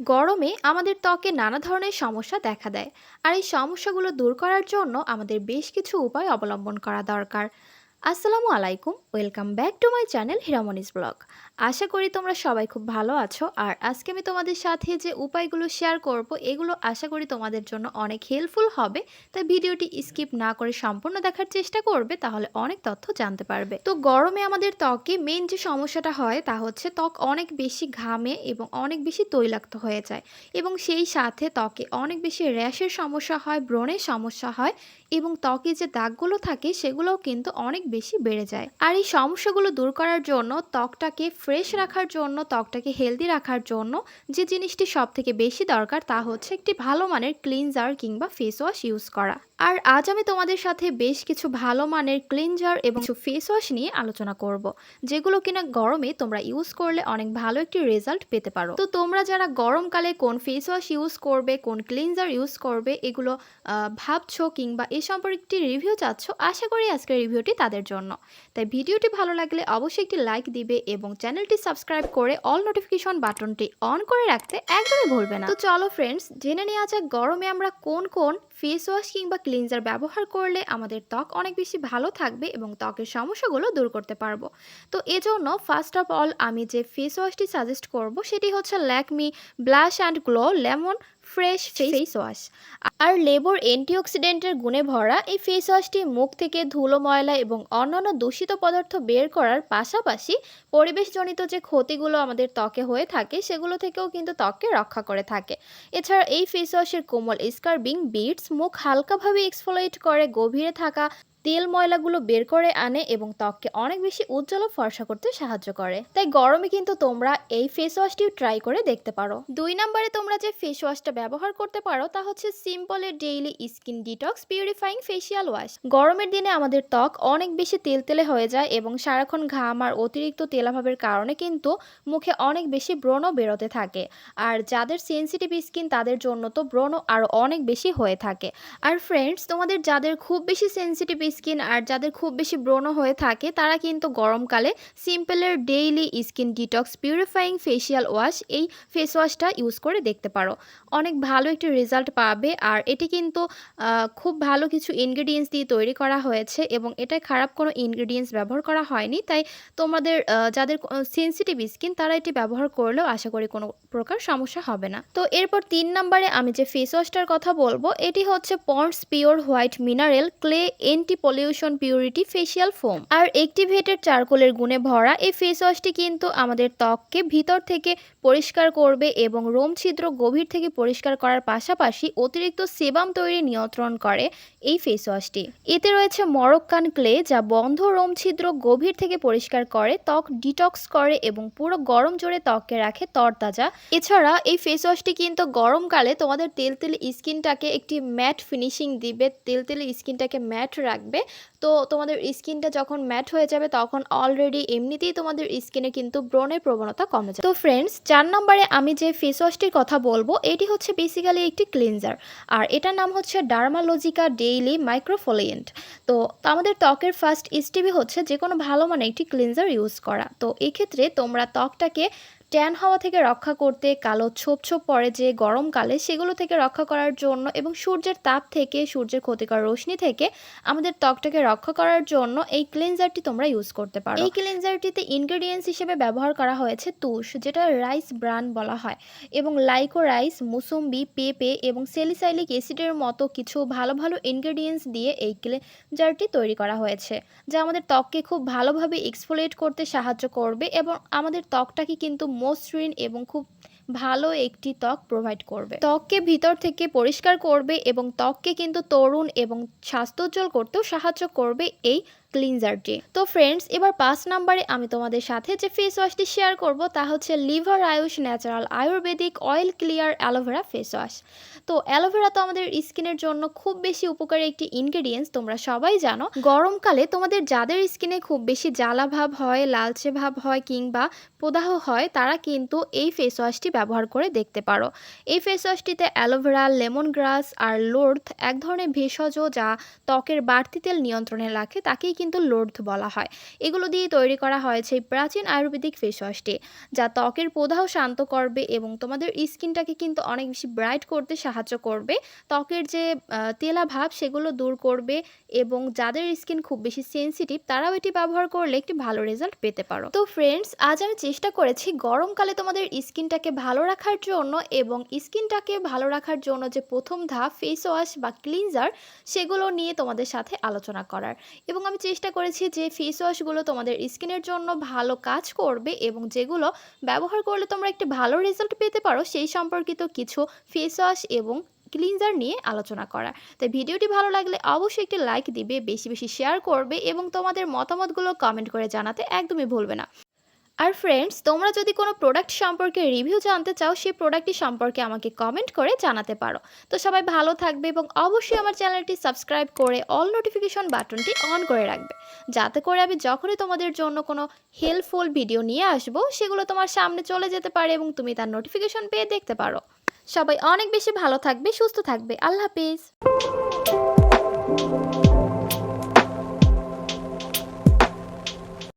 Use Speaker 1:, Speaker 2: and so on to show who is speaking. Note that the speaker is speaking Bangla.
Speaker 1: গরমে আমাদের ত্বকে নানা ধরনের সমস্যা দেখা দেয়। আর এই সমস্যাগুলো দূর করার জন্য আমাদের বেশ কিছু উপায় অবলম্বন করা দরকার। আসসালামু আলাইকুম, welcome back to my channel Hiramoni's blog. আশা করি তোমরা সবাই খুব ভালো আছো, আর আজকে আমি তোমাদের সাথে যে উপায়গুলো শেয়ার করব, এগুলো আশা করি তোমাদের জন্য অনেক হেল্পফুল হবে। তাই ভিডিওটি স্কিপ না করে সম্পূর্ণ দেখার চেষ্টা করবে, তাহলে অনেক তথ্য জানতে পারবে। তো গরমে আমাদের ত্বকে মেন যে সমস্যাটা হয়, তা হচ্ছে ত্বক অনেক বেশি ঘামে এবং অনেক বেশি তৈলাক্ত হয়ে যায়। এবং সেই সাথে ত্বকে অনেক বেশি র্যাশের সমস্যা হয়, ব্রণের সমস্যা হয় এবং ত্বকে যে দাগগুলো থাকে, সেগুলোও কিন্তু অনেক বেশি বেড়ে যায়। আর এই সমস্যাগুলো দূর করার জন্য, ত্বকটাকে ফ্রেশ রাখার জন্য, ত্বকটাকে হেলদি রাখার জন্য যে জিনিসটি সব থেকে বেশি দরকার তা হচ্ছে একটি ভালো মানের ক্লিনজার কিংবা ফেস ওয়াশ ইউজ করা। আর আজ আমি তোমাদের সাথে বেশ কিছু ভালো মানের ক্লিনজার এবং কিছু ফেস ওয়াশ নিয়ে আলোচনা করব, যেগুলো কিনা গরমে তোমরা ইউজ করলে অনেক ভালো একটি রেজাল্ট পেতে পারো। তো তোমরা যারা গরমকালে কোন ফেস ওয়াশ ইউজ করবে, কোন ক্লিনজার ইউজ করবে, এগুলো ভাবছ কিংবা এই সম্পর্কে একটি রিভিউ চাচ্ছ, আশা করি আজকের রিভিউটি তাদের জন্য। তাই ভিডিওটি ভালো লাগলে অবশ্যই একটি লাইক দিবে এবং চ্যানেলটি সাবস্ক্রাইব করে অল নোটিফিকেশন বাটনটি অন করে রাখতে একদমই ভুলবে না। তো চলো ফ্রেন্ডস জেনে নেওয়া যাক গরমে আমরা কোন কোন ফেস ওয়াশ কিংবা ক্লিনজার ব্যবহার করলে আমাদের ত্বক অনেক বেশি ভালো থাকবে এবং ত্বকের সমস্যাগুলো দূর করতে পারব। তো এজন্য ফার্স্ট অফ অল আমি যে ফেস ওয়াশটি সাজেস্ট করব সেটি হচ্ছে Lakme blush and glow lemon fresh face wash আর লেবর অ্যান্টিঅক্সিডেন্টের গুণে ভরা এই ফেস ওয়াশটি মুখ থেকে ধুলো ময়লা এবং অন্যান্য দূষিত পদার্থ বের করার পাশাপাশি পরিবেশজনিত যে ক্ষতিগুলো আমাদের ত্বকে হয়ে থাকে সেগুলো থেকেও কিন্তু ত্বককে রক্ষা করে থাকে। এছাড়া এই ফেস ওয়াশের কোমল স্কার্বিং বিটস মুখ হালকাভাবে এক্সফোলেট করে গভীরে থাকা তেল ময়লাগুলো বের করে আনে এবং ত্বককে অনেক বেশি উজ্জ্বল ফর্সা করতে সাহায্য করে। তাই গরমে কিন্তু তোমরা এই ফেস ওয়াশটিও ট্রাই করে দেখতে পারো। দুই নম্বরে তোমরা যে ফেস ওয়াশটা ব্যবহার করতে পারো তা হচ্ছে সিম্পলের daily skin detox purifying facial wash গরমের দিনে আমাদের ত্বক অনেক বেশি তেলতেলে হয়ে যায় এবং সারাক্ষণ ঘাম আর অতিরিক্ত তেলাভাবের কারণে কিন্তু মুখে অনেক বেশি ব্রণ বেরোতে থাকে। আর যাদের সেনসিটিভ স্কিন তাদের জন্য তো ব্রণ আরও অনেক বেশি হয়ে থাকে। আর ফ্রেন্ডস তোমাদের যাদের খুব বেশি সেনসিটিভ স্কিন আর যাদের খুব বেশি ব্রণ হয়ে থাকে, তারা কিন্তু গরমকালে সিম্পলের daily skin detox purifying facial wash এই ফেস ওয়াশটা ইউজ করে দেখতে পারো। অনেক ভালো একটি রেজাল্ট পাবে আর এটি কিন্তু খুব ভালো কিছু ইনগ্রেডিয়েন্টস দিয়ে তৈরি করা হয়েছে এবং এটা খারাপ কোনো ইনগ্রেডিয়েন্টস ব্যবহার করা হয়নি। তাই তোমাদের যাদের সেনসিটিভ স্কিন তারা এটি ব্যবহার করলেও আশা করি কোনো প্রকার সমস্যা হবে না। তো এরপর তিন নম্বরে আমি যে ফেস ওয়াশটার কথা বলব, এটি হচ্ছে Pond's pure white mineral clay anti pollution purity facial foam আর অ্যাক্টিভেটেড চারকোলের গুণে ভরা এই ফেস ওয়াশটি কিন্তু আমাদের ত্বককে ভিতর থেকে পরিষ্কার করবে এবং রোম ছিদ্র গভীর থেকে পরিষ্কার করার পাশাপাশি অতিরিক্ত সেবাম তৈরি নিয়ন্ত্রণ করে এই ফেস ওয়াশটি এতে রয়েছে মরক্কান ক্লে যা বন্ধ রোম ছিদ্র গভীর থেকে পরিষ্কার করে, ত্বক ডিটক্স করে এবং পুরো গরম জোরে ত্বককে রাখে তরতাজা। এছাড়া এই ফেস ওয়াশটি কিন্তু গরমকালে তোমাদের তেলতেলে স্কিনটাকে একটি ম্যাট ফিনিশিং দিবে। তেলতেলে স্কিনটাকে ম্যাট রাখবে। তো তোমাদের স্কিনটা যখন ম্যাট হয়ে যাবে তখন অলরেডি এমনিতেই তোমাদের স্কিনে কিন্তু ব্রণের প্রবণতা কমে যায় তো ফ্রেন্ডস চার নম্বরে আমি যে ফেস ওয়াশটির কথা বলব, এটি হচ্ছে বেসিক্যালি একটি ক্লিনজার আর এটার নাম হচ্ছে ডার্মালজিকা ডেইলি মাইক্রোফোলিয়েন্ট তো আমাদের ত্বকের ফার্স্ট স্টেপই হচ্ছে যে কোনো ভালো মানে একটি ক্লিনজার ইউজ করা। তো এক্ষেত্রে তোমরা ত্বকটাকে ট্যান হাওয়া থেকে রক্ষা করতে কালো ছোপ ছোপ পড়ে যে গরমকালে সেগুলো থেকে রক্ষা করার জন্য এবং সূর্যের তাপ থেকে, সূর্যের ক্ষতিকর রশ্মি থেকে আমাদের ত্বকটাকে রক্ষা করার জন্য এই ক্লিনজারটি তোমরা ইউজ করতে পারো। এই ক্লিনজারটিতে ইনগ্রেডিয়েন্টস হিসেবে ব্যবহার করা হয়েছে তুষ, যেটা রাইস ব্রান বলা হয় এবং লাইকো রাইস মুসম্বি, পেঁপে এবং সেলিসাইলিক অ্যাসিডের মতো কিছু ভালো ভালো ইনগ্রেডিয়েন্টস দিয়ে এই ক্লিনজারটি তৈরি করা হয়েছে, যা আমাদের ত্বককে খুব ভালোভাবে এক্সফোলিয়েট করতে সাহায্য করবে এবং আমাদের ত্বকটাকে কিন্তু মসৃণ এবং খুব ভালো একটি ত্বক প্রোভাইড করবে। ত্বককে ভিতর থেকে পরিষ্কার করবে এবং ত্বককে কিন্তু তরুণ এবং স্বাস্থ্যোজ্জ্বল করতেও সাহায্য করবে এই ক্লিনজারটি তো ফ্রেন্ডস এবার পাঁচ নাম্বারে আমি তোমাদের সাথে যে ফেস ওয়াশটি শেয়ার করব, তা হচ্ছে Lever Ayush natural ayurvedic oil clear aloe vera face wash তো অ্যালোভেরা তো আমাদের স্কিনের জন্য খুব বেশি উপকারী একটি ইনগ্রেডিয়েন্টস তোমরা সবাই জানো। গরমকালে তোমাদের যাদের স্কিনে খুব বেশি জ্বালা ভাব হয়, লালচে ভাব হয় কিংবা প্রদাহ হয়, তারা কিন্তু এই ফেস ওয়াশটি ব্যবহার করে দেখতে পারো। এই ফেস ওয়াশটিতে অ্যালোভেরা লেমন গ্রাস আর লোর্থ এক ধরনের ভেষজ যা ত্বকের বাড়তি তেল নিয়ন্ত্রণে রাখে, তাকেই কিন্তু লোর্ধ বলা হয়। এগুলো দিয়ে তৈরি করা হয়েছে এই প্রাচীন আয়ুর্বেদিক ফেস ওয়াশটি যা ত্বকের প্রদাহ শান্ত করবে এবং তোমাদের স্কিনটাকে কিন্তু অনেক বেশি ব্রাইট করতে সাহায্য করবে। ত্বকের যে তেলা ভাব সেগুলো দূর করবে এবং যাদের স্কিন খুব বেশি সেন্সিটিভ তারাও এটি ব্যবহার করলে একটি ভালো রেজাল্ট পেতে পারো। তো ফ্রেন্ডস আজ আমি চেষ্টা করেছি গরমকালে তোমাদের স্কিনটাকে ভালো রাখার জন্য এবং স্কিনটাকে ভালো রাখার জন্য যে প্রথম ধাপ ফেস ওয়াশ বা ক্লিনজার সেগুলো নিয়ে তোমাদের সাথে আলোচনা করার। এবং আমি চেষ্টা করেছি যে ফেস ওয়াশগুলো তোমাদের স্কিনের জন্য ভালো কাজ করবে এবং যেগুলো ব্যবহার করলে তোমরা একটি ভালো রেজাল্ট পেতে পারো, সেই সম্পর্কিত কিছু ফেস ওয়াশ এবং ক্লিনজার নিয়ে আলোচনা করা তাই ভিডিওটি ভালো লাগলে অবশ্যই একটি লাইক দিবে, বেশি বেশি শেয়ার করবে এবং তোমাদের মতামতগুলো কমেন্ট করে জানাতে একদমই ভুলবে না। আর ফ্রেন্ডস তোমরা যদি কোনো প্রোডাক্ট সম্পর্কে রিভিউ জানতে চাও, সেই প্রোডাক্টটি সম্পর্কে আমাকে কমেন্ট করে জানাতে পারো। তো সবাই ভালো থাকবে এবং অবশ্যই আমার চ্যানেলটি সাবস্ক্রাইব করে অল নোটিফিকেশন বাটনটি অন করে রাখবে। যাতে করে আমি যখনই তোমাদের জন্য কোনো হেল্পফুল ভিডিও নিয়ে আসব, সেগুলো তোমার সামনে চলে যেতে পারে এবং তুমি তার নোটিফিকেশন পেয়ে দেখতে পারো। সবাই অনেক বেশি ভালো থাকবে, সুস্থ থাকবে। আল্লাহ হাফিজ।